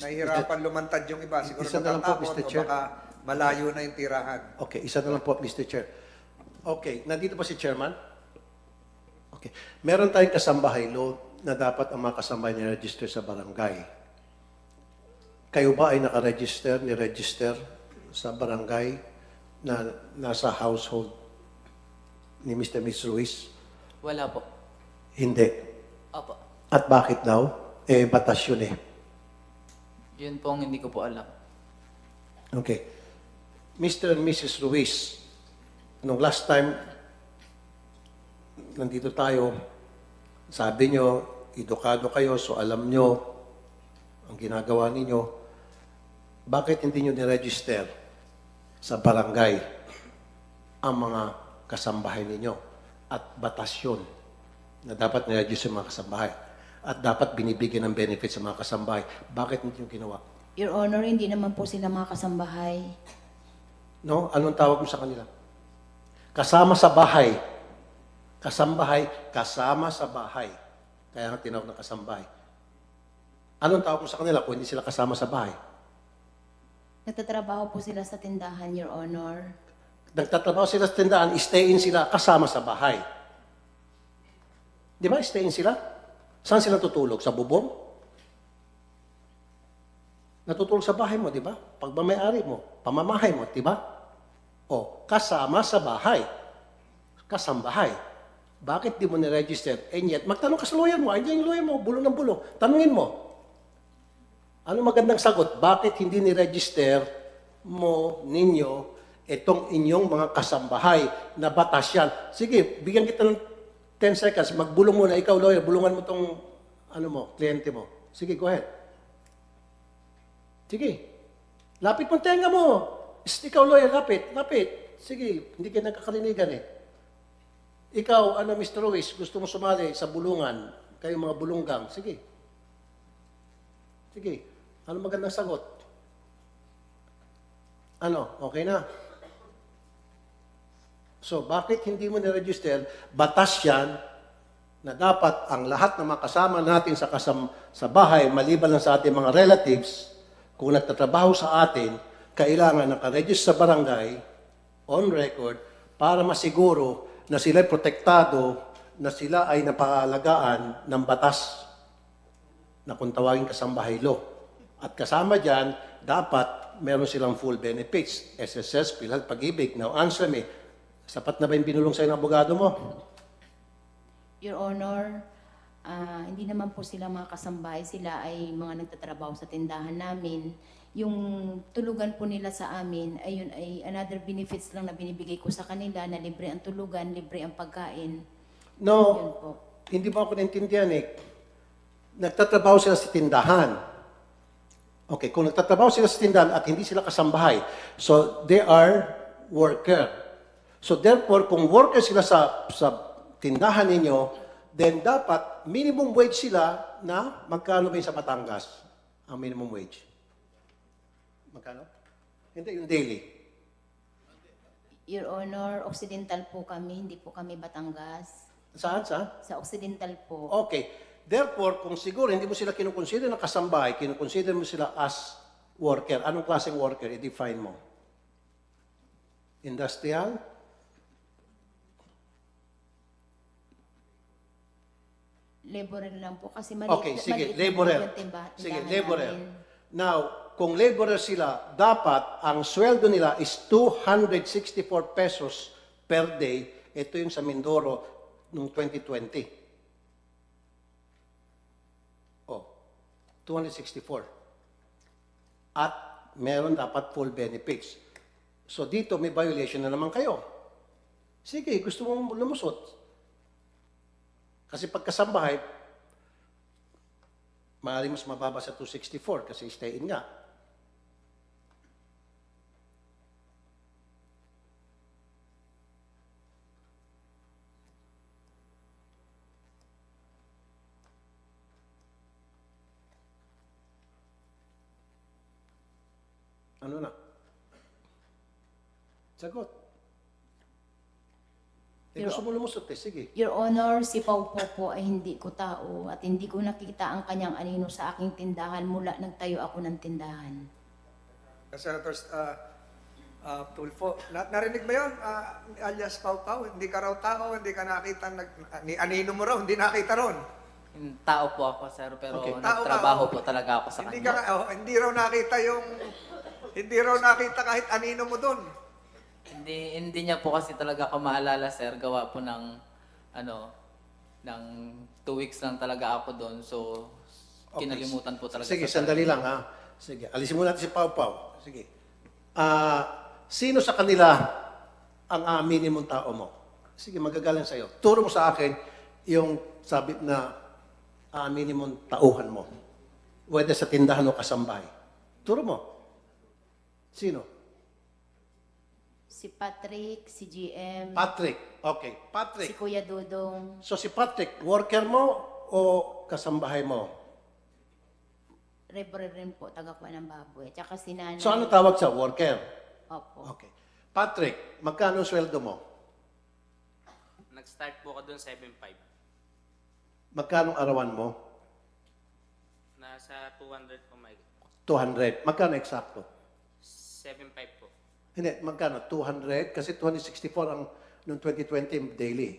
Nahihirapan lumantad yung iba. Siguro Isa na lang po, natatakot Mr. Chair. baka malayo na yung tirahan. Okay, isa na lang po, Mr. Chair. Okay, nandito pa si Chairman? Okay. Meron tayong kasambahay law na dapat ang mga kasambahay ni-register sa barangay. Kayo ba ay nakaregister, ni-register sa barangay na nasa household ni Mr. Miss Ruiz? Wala po. Hindi. Opo. At bakit daw? Eh, batas yun eh. Yun po ang hindi ko po alam. Okay. Mr. and Mrs. Ruiz, nung last time, nandito tayo, sabi nyo, edukado kayo, so alam nyo ang ginagawa ninyo. Bakit hindi nyo niregister sa barangay ang mga kasambahay ninyo? At batas yun na dapat niregister mga kasambahay. At dapat binibigyan ng benefit sa mga kasambahay. Bakit hindi nyo ginawa? Your Honor, hindi naman po sila mga kasambahay. No? Anong tawag mo sa kanila? Kasama sa bahay. Kasambahay, kasama sa bahay. Kaya nga tinawag na kasambahay. Anong tawag mo sa kanila kung hindi sila kasama sa bahay? Nagtatrabaho po sila sa tindahan, Your Honor. Nagtatrabaho sila sa tindahan, stay in sila kasama sa bahay. Di ba? Stay in sila? Saan sila tutulog? Sa bubong? Natutulog sa bahay mo, di ba? Pagmamayari mo, pamamahay mo, di ba? O, kasama sa bahay. Kasambahay. Bakit di mo ni-register? And yet, magtanong ka sa lawyer mo. Andiyan yung lawyer mo, bulong ng bulong. Tanungin mo. Ano magandang sagot? Bakit hindi ni-register mo, ninyo, itong inyong mga kasambahay na batas yan? Sige, bigyan kita ng 10 seconds. Magbulong muna. Ikaw, lawyer, bulungan mo tong ano mo, kliyente mo. Sige, go ahead. Sige. Lapit mo tenga mo. Ikaw, lawyer, lapit. Lapit. Sige, hindi ka nagkakalinigan eh. Ikaw, ano, Mr. Ruiz, gusto mo sumali sa bulungan, kayo mga bulunggang, sige. Sige. Ano magandang sagot? Ano, okay na? So, bakit hindi mo niregister? Batas yan na dapat ang lahat ng mga kasama natin sa, kasam, sa bahay, maliban lang sa ating mga relatives, kung nagtatrabaho sa atin, kailangan nakaregister sa barangay, on record, para masiguro na sila protektado, na sila ay napakalagaan ng batas na kung tawagin kasambahay law. At kasama dyan, dapat meron silang full benefits. SSS, PhilHealth, Pag-ibig. Now, answer me, sapat na ba yung binulong sa'yo ng abogado mo? Your Honor, ah, hindi naman po sila mga kasambahay. Sila ay mga nagtatrabaho sa tindahan namin. Yung tulugan po nila sa amin, ayun ay another benefits lang na binibigay ko sa kanila na libre ang tulugan, libre ang pagkain. No, po. hindi mo ako naintindihan eh. Nagtatrabaho sila sa tindahan. Okay, kung nagtatrabaho sila sa tindahan at hindi sila kasambahay, so they are worker. So therefore, kung worker sila sa, sa tindahan ninyo, then dapat minimum wage sila na magkano ba sa Batangas? Ang minimum wage? Magkano? Hindi, yung daily. Your Honor, Occidental po kami, hindi po kami Batangas. Saan, saan? Sa Occidental po. Okay. Therefore, kung siguro hindi mo sila kinukonsider na kasambahay, kinukonsider mo sila as worker. Anong klaseng worker? I-define mo. Industrial? Laborer lang po kasi maliit, Okay, sige, maliit lang po laborer. yung timba- Sige, tindahan laborer. namin. Now, kung laborer sila, dapat ang sweldo nila is 264 pesos per day. Ito yung sa Mindoro noong 2020. Oh, 264. At meron dapat full benefits. So dito may violation na naman kayo. Sige, gusto mong lumusot. Kasi pagkasambahay, maaaring mas mababa sa 264 kasi stay in nga. Ano na? Sagot. Eh, gusto mo lumusot eh, sige. Your Honor, si Pau po ay hindi ko tao at hindi ko nakita ang kanyang anino sa aking tindahan mula nagtayo ako ng tindahan. Senator uh, uh, Tulfo, na- narinig mo yun? Ah, alias Pau Pau, hindi ka raw tao, hindi ka nakita, nag, ni Anino mo raw, hindi nakita ron. Tao po ako, sir, pero Okay. Nagtrabaho po talaga ako sa Hindi, kanya. ka, oh, hindi raw nakita yung, hindi raw nakita kahit Anino mo dun. Hindi, hindi niya po kasi talaga ako maalala, sir. Gawa po ng, ano, ng two weeks lang talaga ako doon. So, Okay. kinalimutan po talaga. Sige, sa sandali lang ha. Sige, alisin mo natin si Pau Pau. Sige. Ah, sino sa kanila ang aaminin mong tao mo? Sige, magagaling sa'yo. Turo mo sa akin yung sabi na aaminin mong tauhan mo. Whether sa tindahan o kasambahay. Turo mo. Sino? Si Patrick, si GM, Patrick. Okay, si Patrick. Kuya Dudong, So si Patrick, worker mo o kasambahay mo? Rebre rin po, taga kuha ng baboy. Tsaka si Nanay. So ano tawag sa worker? Opo. Okay. Patrick, magkano ang sweldo mo? Nag-start po ako doon 7.5. Magkano arawan mo? Nasa 200 po may 200. Magkano eksakto? 7.5 po. Hindi, magkano? 200? Kasi 264 ang noong 2020 daily.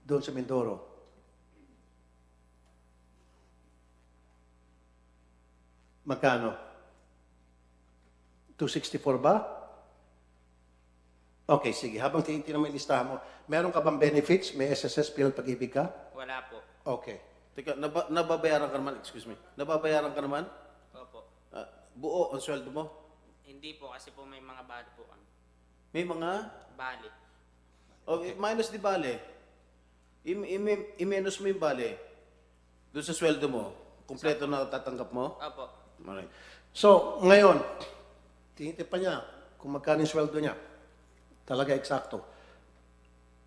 Doon sa Mindoro. Magkano? 264 ba? Okay, sige. Habang tinitingnan mo yung listahan mo, meron ka bang benefits? May SSS, PL, pag-ibig ka? Wala po. Okay. Teka, naba, nababayaran ka naman, excuse me. Nababayaran ka naman? Opo. Ah, buo ang sweldo mo? Hindi po kasi po may mga bali po kami. May mga... Bali. Oh, minus di bale. I, i- i-minus mo yung bale. Doon sa sweldo mo. Kompleto na tatanggap mo? Opo. Alright. So, ngayon, tinitin pa niya kung magkano yung sweldo niya. Talaga eksakto.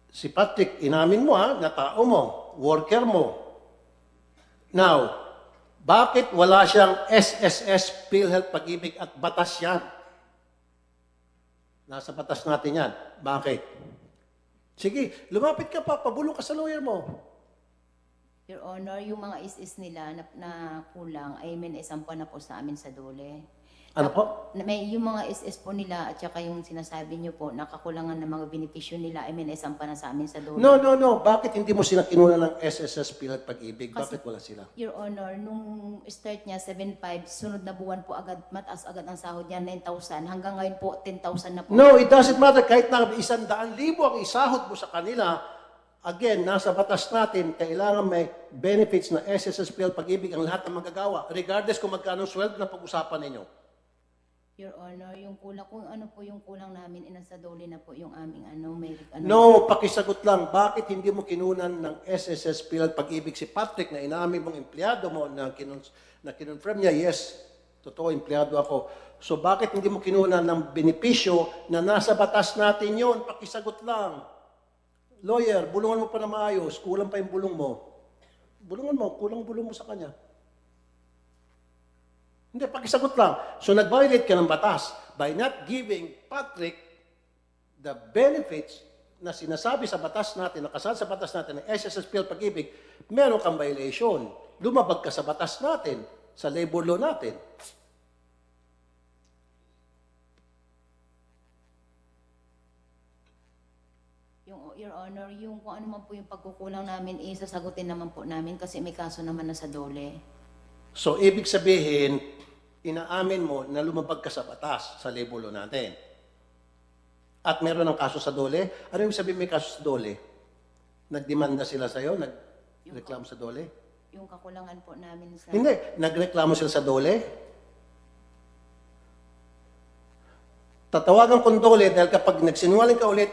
Si Patrick, inamin mo ha, na tao mo, worker mo. Now, bakit wala siyang SSS, PhilHealth, Pag-ibig at batas yan? Nasa batas natin yan. Bakit? Sige, lumapit ka pa, pabulong ka sa lawyer mo. Your Honor, yung mga is-is nila na, na kulang ay may naisampa na po sa amin sa dole. Ano po? Na may yung mga SS po nila at saka yung sinasabi niyo po, nakakulangan ng mga benepisyo nila ay may naisampa na sa amin sa dole. No, no, no. Bakit hindi mo sila kinuna ng SSS, PhilHealth, Pag-ibig? Kasi- Bakit wala sila? Your Honor, nung start niya, 7.5, sunod na buwan po agad, mataas agad ang sahod niya, 9,000. Hanggang ngayon po, 10,000 na po. No, it doesn't matter. Kahit na isang daan libo ang isahod mo sa kanila, again, nasa batas natin, kailangan may benefits na SSSPL pag-ibig ang lahat ng magagawa. Regardless kung magkano sweldo na pag-usapan ninyo. Your Honor, yung kulang, kung ano po yung kulang namin, inasa dole na po yung aming ano, may ano. No, pakisagot lang. Bakit hindi mo kinunan ng SSSPL pag-ibig si Patrick na inamin mong empleyado mo na, kinun na kinonfirm niya, yes, totoo, empleyado ako. So bakit hindi mo kinunan ng benepisyo na nasa batas natin yon? Pakisagot lang. Lawyer, bulungan mo pa na maayos. Kulang pa yung bulong mo. Bulungan mo, kulang bulong mo sa kanya. Hindi, pakisagot lang. So nag-violate ka ng batas by not giving Patrick the benefits na sinasabi sa batas natin, nakasal sa batas natin ng SSSPL pag-ibig, meron kang violation. Lumabag ka sa batas natin, sa labor law natin. Yung, Your Honor, yung kung ano man po yung pagkukulang namin, eh, sasagutin naman po namin kasi may kaso naman na sa dole. So, ibig sabihin, inaamin mo na lumabag ka sa batas, sa law natin. At meron ng kaso sa dole. Ano yung sabihin may kaso sa dole? Nagdemanda sila sa'yo? Nagreklamo sa dole? Yung kakulangan po namin sa... Hindi. Nagreklamo sila sa dole? Tatawagan kong dole dahil kapag nagsinungaling ka ulit,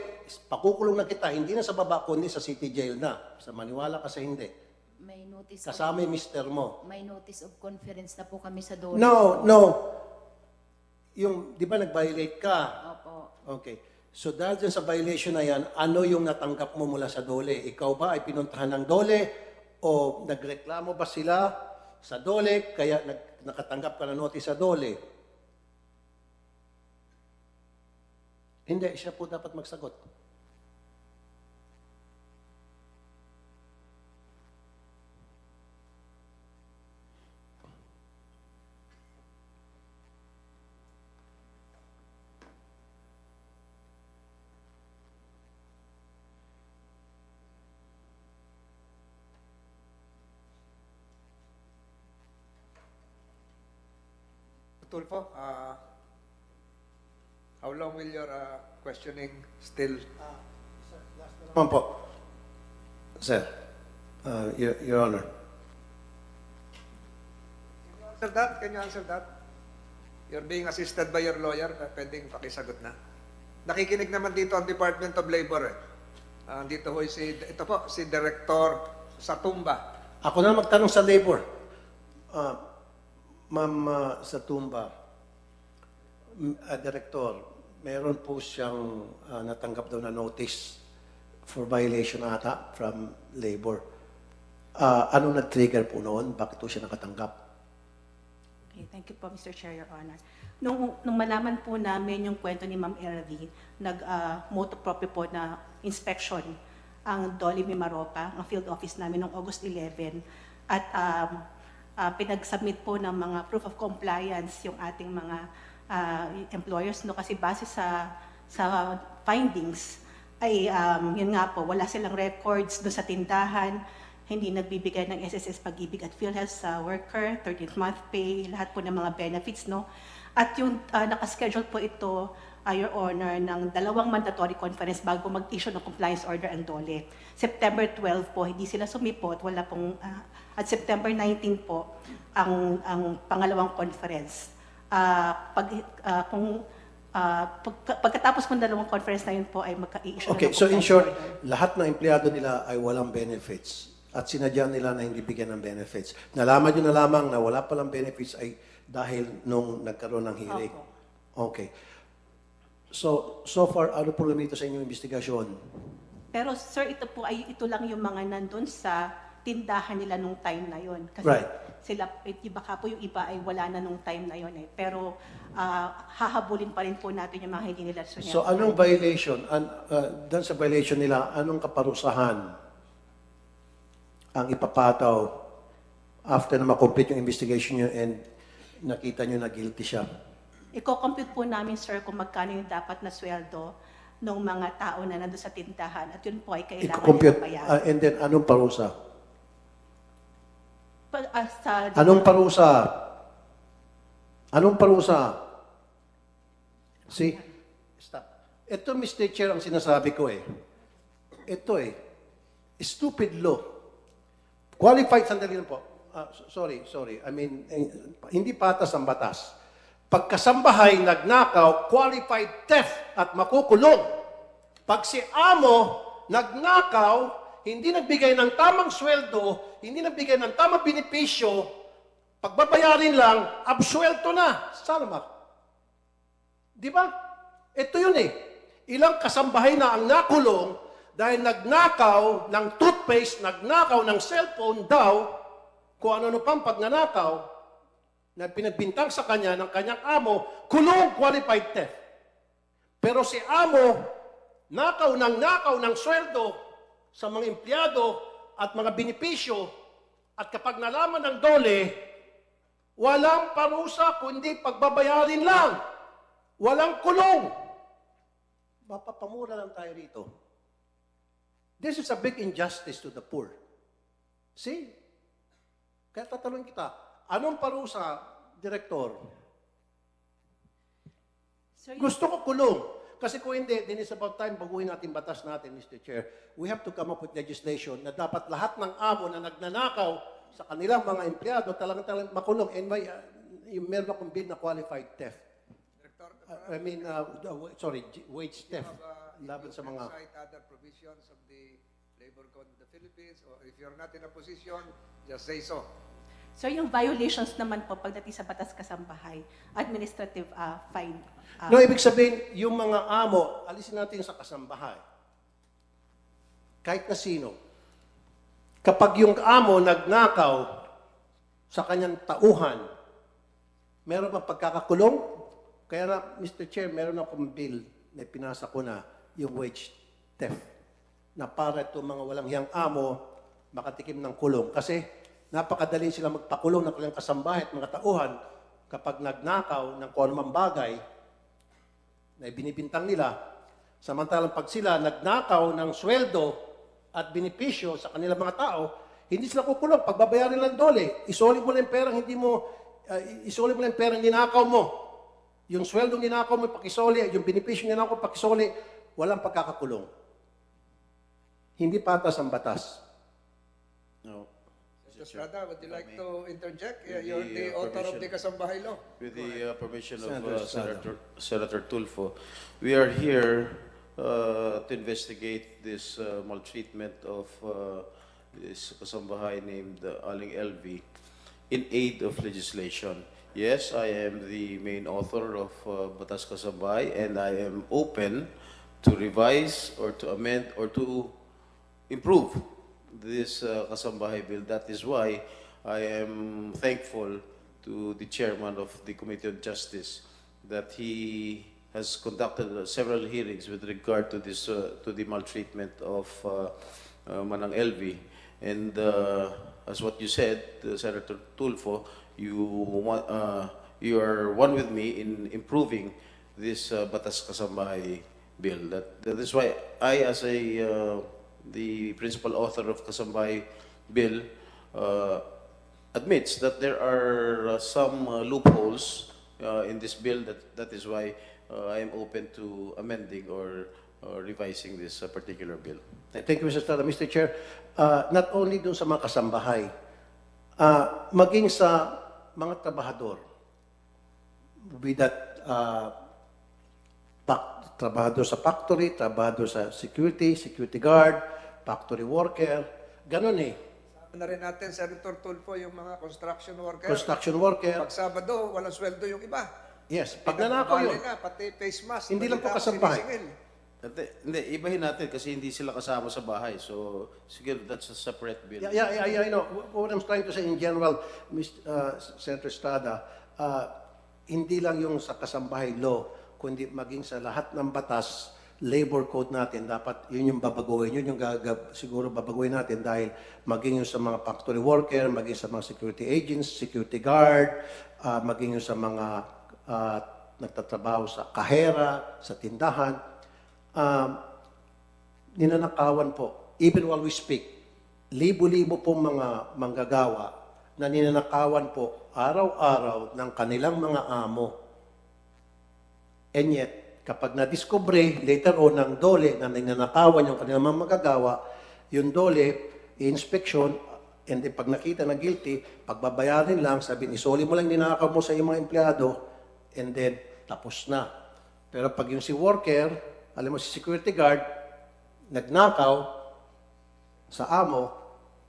pakukulong na kita, hindi na sa baba, kundi sa city jail na. Sa maniwala ka sa hindi. May notice Kasama yung mister mo. may notice of conference na po kami sa dole. No, no. Yung, di ba nag-violate ka? Opo. Okay. So dahil dyan sa violation na yan, ano yung natanggap mo mula sa dole? Ikaw ba ay pinuntahan ng dole o nagreklamo ba sila sa dole kaya nag, nakatanggap ka ng notice sa dole? Hindi, siya po dapat magsagot. Tulfo, uh, how long will your uh, questioning still? Naman po. Sir, uh, Your, Your Honor. Answer that? Can you answer that? You're being assisted by your lawyer, uh, pwedeng pakisagot na. Nakikinig naman dito ang Department of Labor eh. Ah, dito ho si, ito po, si Director Satumba. Ako na magtanong sa labor. Ah, Ma'am ah, sa tumba, ah, Director, meron po siyang ah, natanggap daw na notice for violation ata from labor. Ah, ano nag-trigger po noon? Bakit po siya nakatanggap? Okay, thank you po, Mr. Chair, Your Honor. Nung, nung malaman po namin yung kwento ni Ma'am Erly, nag-moto proprio po na inspection ang Dolly Mimaropa, ang field office namin noong August 11. At um, ah, pinag-submit po ng mga proof of compliance yung ating mga ah, employers no kasi base sa sa findings ay um, yun nga po wala silang records do sa tindahan hindi nagbibigay ng SSS Pag-ibig at PhilHealth sa worker, 13th month pay, lahat po ng mga benefits, no? At yung uh, nakaschedule po ito, uh, Your Honor, ng dalawang mandatory conference bago mag-issue ng compliance order ang DOLE. September 12 po, hindi sila sumipot, wala pong, uh, at September 19 po, ang, ang pangalawang conference. Uh, pag, uh, kung, uh, pag- pagkatapos po ng dalawang conference na yun po ay magka-issue Okay, ng so in short, order. lahat ng empleyado nila ay walang benefits at sinadya nila na hindi bigyan ng benefits. Nalaman nyo na lamang na wala palang benefits ay dahil nung nagkaroon ng hearing. Okay. So, so far, ano po dito sa inyong investigasyon? Pero sir, ito po ay ito lang yung mga nandun sa tindahan nila nung time na yon. Kasi Right. sila, eh, iba ka po yung iba ay wala na nung time na yon eh. Pero ah, hahabulin pa rin po natin yung mga hindi nila sunyap. So, anong violation? An, uh, dahil sa violation nila, anong kaparusahan ang ipapataw after na makomplete yung investigation nyo and nakita nyo na guilty siya? Iko-compute po namin, sir, kung magkano yung dapat na sweldo ng mga tao na nandun sa tindahan. At yun po ay kailangan ipabayaran. uh, and then anong parusa? Pa- ah, sa- Anong parusa? Anong parusa? See? Stop. Ito, Mr. Chair, ang sinasabi ko eh. Ito eh. Stupid law. Qualified, sandali lang po. So- sorry, sorry. I mean, eh, hindi patas ang batas. Pagkasambahay, nagnakaw, qualified theft at makukulong. Pag si amo nagnakaw, hindi nagbigay ng tamang sweldo, hindi nagbigay ng tamang benepisyo, pagbabayarin lang, absuelto na. Salamat. Di ba? Ito yun eh. Ilang kasambahay na ang nakulong dahil nagnakaw ng toothpaste, nagnakaw ng cellphone daw, kung ano-ano pang pagnanakaw, na pinagbintang sa kanya ng kanyang amo, kulong qualified theft. Pero si amo, nakaw ng nakaw ng sweldo sa mga empleyado at mga benepisyo, at kapag nalaman ng dole, walang parusa kundi pagbabayarin lang. Walang kulong. Mapapamura lang tayo rito. This is a big injustice to the poor. See? Kaya tatanungin kita, anong parusa, Direktor? Yung- Gusto ko kulong. Kasi kung hindi, then it's about time baguhin natin batas natin, Mr. Chair. We have to come up with legislation na dapat lahat ng amo na nagnanakaw sa kanilang mga empleyado talagang talagang makulong. And may, uh, yung meron akong bill na qualified theft. Director, Uh, I mean, uh, sorry, wage theft. uh, Laban sa mga... other provisions of the Labor Code of the Philippines, or if you're not in a position, just say so. Sir, yung violations naman po pagdating sa batas kasambahay, administrative ah, fine. ah, No, ibig sabihin, yung mga amo, alisin natin sa kasambahay. Kahit na sino. Kapag yung amo nagnakaw sa kanyang tauhan, meron bang pagkakakulong? Kaya na, Mr. Chair, meron akong bill na pinasa ko na yung wage theft na para itong mga walang hiyang amo makatikim ng kulong. Kasi napakadali sila magpakulong ng kanilang kasambahay at mga tauhan kapag nagnakaw ng kung anumang bagay na binibintang nila. Samantalang pag sila nagnakaw ng sweldo at binipisyo sa kanilang mga tao, hindi sila kukulong. Pagbabayaran lang dole, isoli mo lang perang hindi mo, uh, isoli mo lang perang ninakaw mo. Yung sweldo ninakaw mo, pakisoli, yung binipisyo ninakaw, pakisoli, walang pagkakakulong. Hindi patas ang batas. No. Mr. Estrada, would you like to interject? With You're the, the uh, author of permission. the Kasambahay Law. With the uh, permission of Senator uh, Estrada. Senator, Senator Tulfo, we are here uh, to investigate this uh, maltreatment of uh, this kasambahay named uh, Aling LV in aid of legislation. Yes, I am the main author of uh, Batas Kasambahay and I am open to revise or to amend or to improve this uh, Kasambahay bill. That is why I am thankful to the chairman of the Committee on Justice that he has conducted uh, several hearings with regard to this uh, to the maltreatment of uh, uh, Manang LV. And uh, as what you said, uh, Senator Tulfo, you want, uh, you are one with me in improving this uh, Batas Kasambahay bill. That, that is why I, as a uh, the principal author of Kasambahay bill, uh, admits that there are uh, some uh, loopholes uh, in this bill. That that is why uh, I am open to amending or uh, revising this uh, particular bill. Thank you, Mr. Estrada. Mr. Chair, uh, not only dun sa mga kasambahay, uh, maging sa mga trabahador, be that uh, trabahador sa factory, trabahador sa security, security guard, factory worker, ganun eh. Sabi na rin natin, Senator Tulfo, yung mga construction worker. Construction worker, Pag Sabado, walang sweldo yung iba. yes, pag nanakaw yun, Bali na, pati face mask. Hindi lang po balita ko sinisingil. Hindi, hindi, ibahin natin kasi hindi sila kasama sa bahay. So, siguro that's a separate bill. Yeah, yeah, yeah, yeah, I know. What I'm trying to say in general, Mr. Uh, Senator Estrada, uh, hindi lang yung sa kasambahay law, kundi maging sa lahat ng batas, labor code natin, dapat yun yung babaguhin, yun yung gagab, siguro babaguhin natin dahil maging yung sa mga factory worker, maging sa mga security agents, security guard, uh, maging yung sa mga uh, nagtatrabaho sa kahera, sa tindahan, um, ninanakawan po, even while we speak, libo-libo pong mga manggagawa na ninanakawan po araw-araw ng kanilang mga amo. And yet, kapag nadiskubre later on ng dole na ninanakawan yung kanilang mga magagawa, yung dole, inspection, and then pag nakita na guilty, pagbabayarin lang, sabihin, isoli mo lang ninakaw mo sa iyong mga empleyado, and then, tapos na. Pero pag yung si worker, alam mo si security guard, nagnakaw sa amo,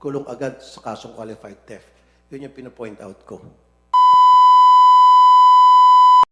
kulong agad sa kasong qualified theft. Yun yung pinopoint out ko.